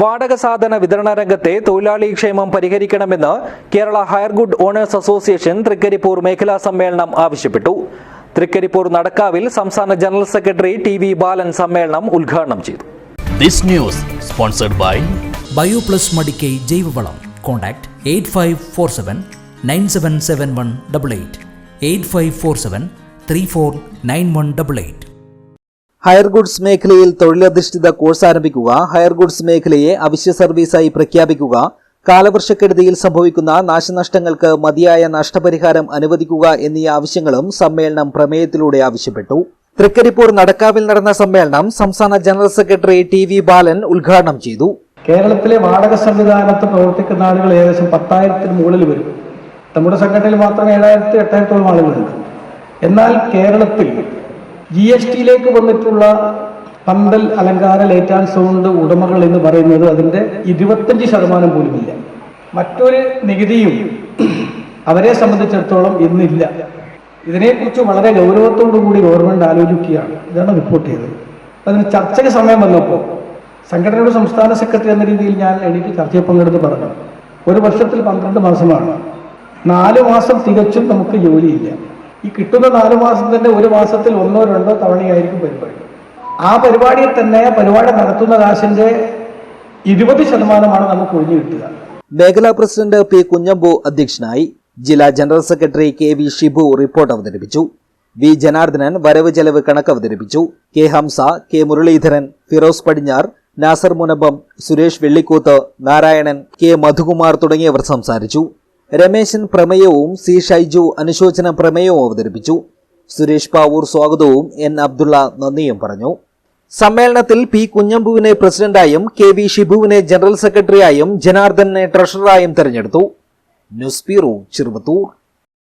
വാടക സാധന വിതരണ രംഗത്തെ തൊഴിലാളി ക്ഷേമം പരിഹരിക്കണമെന്ന് Kerala hire good owners association Thrikaripur മേഖലാ സമ്മേളനം ആവശ്യപ്പെട്ടു. തൃക്കരിപ്പൂർ നടക്കാവിൽ സംസ്ഥാന general secretary T V Balan സമ്മേളനം ഉദ്ഘാടനം ചെയ്തു. This news sponsored by bio bioplus Madikai ജൈവവളം. Contact eight five four seven nine seven seven one double eight. Eight five four seven three four nine one double eight. Hire goods മേഖലയിൽ തൊഴിലധിഷ്ഠിത course ആരംഭിക്കുക higher goods മേഖലയെ അവശ്യ സർവീസായി പ്രഖ്യാപിക്കുക കാലവർഷക്കെടുതിയിൽ സംഭവിക്കുന്ന നാശനഷ്ടങ്ങൾക്ക് മതിയായ നഷ്ടപരിഹാരം അനുവദിക്കുക എന്നീ ആവശ്യങ്ങളും സമ്മേളനം പ്രമേയത്തിലൂടെ ആവശ്യപ്പെട്ടു. തൃക്കരിപ്പൂർ നടക്കാവിൽ നടന്ന സമ്മേളനം സംസ്ഥാന general secretary T V Balan ഉദ്ഘാടനം ചെയ്തു. കേരളത്തിലെ വാടക സംവിധാനത്ത് പ്രവർത്തിക്കുന്ന ആളുകൾ ഏകദേശം പത്തായിരത്തിന് മുകളിൽ വരും. നമ്മുടെ സംഘടനയിൽ മാത്രം ഏഴായിരത്തി എട്ടായിരത്തോളം ആളുകളുണ്ട് എന്നാൽ കേരളത്തിൽ ജി എസ് ടിയിലേക്ക് വന്നിട്ടുള്ള പന്തൽ അലങ്കാര ലൈറ്റ് ആൻഡ് സൗണ്ട് ഉടമകൾ എന്ന് പറയുന്നത് അതിന്റെ ഇരുപത്തഞ്ച് ശതമാനം പോലുമില്ല മറ്റൊരു നികുതിയും അവരെ സംബന്ധിച്ചിടത്തോളം ഇന്നില്ല. ഇതിനെക്കുറിച്ച് വളരെ ഗൗരവത്തോടു കൂടി ഗവൺമെന്റ് ആലോചിക്കുകയാണ്. ഇതാണ് റിപ്പോർട്ട് ചെയ്തത്. അതിന് ചർച്ചയ്ക്ക് സമയം വന്നപ്പോൾ സംഘടനയുടെ സംസ്ഥാന സെക്രട്ടറി എന്ന രീതിയിൽ ഞാൻ എനിക്ക് ചർച്ചയിൽ പങ്കെടുത്ത് പറഞ്ഞു. ഒരു വർഷത്തിൽ പന്ത്രണ്ട് മാസമാണ്. നാല് മാസം തികച്ചും നമുക്ക് ജോലിയില്ല. ഈ കിട്ടുന്ന നാല് മാസം തന്നെ ഒരു മാസത്തിൽ ഒന്നോ രണ്ടോ തവണയായിരിക്കും പരിപാടി. ആ പരിപാടിയിൽ തന്നെ പരിപാടി നടത്തുന്ന കാശിന്റെ ഇരുപത് ശതമാനമാണ് നമുക്ക് ഒഴിഞ്ഞു കിട്ടുക. മേഖലാ പ്രസിഡന്റ് പി കുഞ്ഞമ്പു അധ്യക്ഷനായി ജില്ലാ general secretary K V Shibu report അവതരിപ്പിച്ചു. വി ജനാർദ്ദനൻ വരവ് ചെലവ് കണക്ക് അവതരിപ്പിച്ചു. K Hamsa K Muraleedharan Firoz Padinjar Nasar Munambam Suresh Vellikoth Narayanan K Madhukumar തുടങ്ങിയവർ സംസാരിച്ചു. രമേശൻ പ്രമേയവും സി ഷൈജു അനുശോചന പ്രമേയവും അവതരിപ്പിച്ചു. സുരേഷ് പാവൂർ സ്വാഗതവും എൻ അബ്ദുള്ള നന്ദിയും പറഞ്ഞു. സമ്മേളനത്തിൽ പി കുഞ്ഞമ്പുവിനെ പ്രസിഡന്റായും കെ വി ഷിബുവിനെ ജനറൽ സെക്രട്ടറിയായും ജനാർദ്ദനെ ട്രഷററായും തെരഞ്ഞെടുത്തു. News bureau Cheruputhur